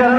ಕಾರಣ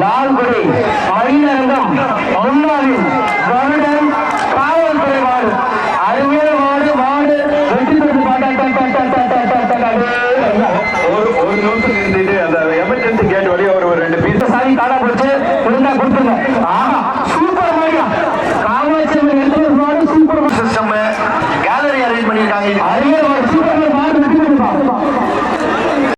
லால்குடி பயிலரங்கம் முன்னாளின் வருடன் காவல்துறை வார்டு அருமையான வார்டு வார்டு வெற்றி பெற்று ஒரு நிமிஷம் நின்றுட்டு அந்த எமர்ஜென்சி கேட் வழியாக ஒரு ரெண்டு பீஸ். சாரி காணா போச்சு.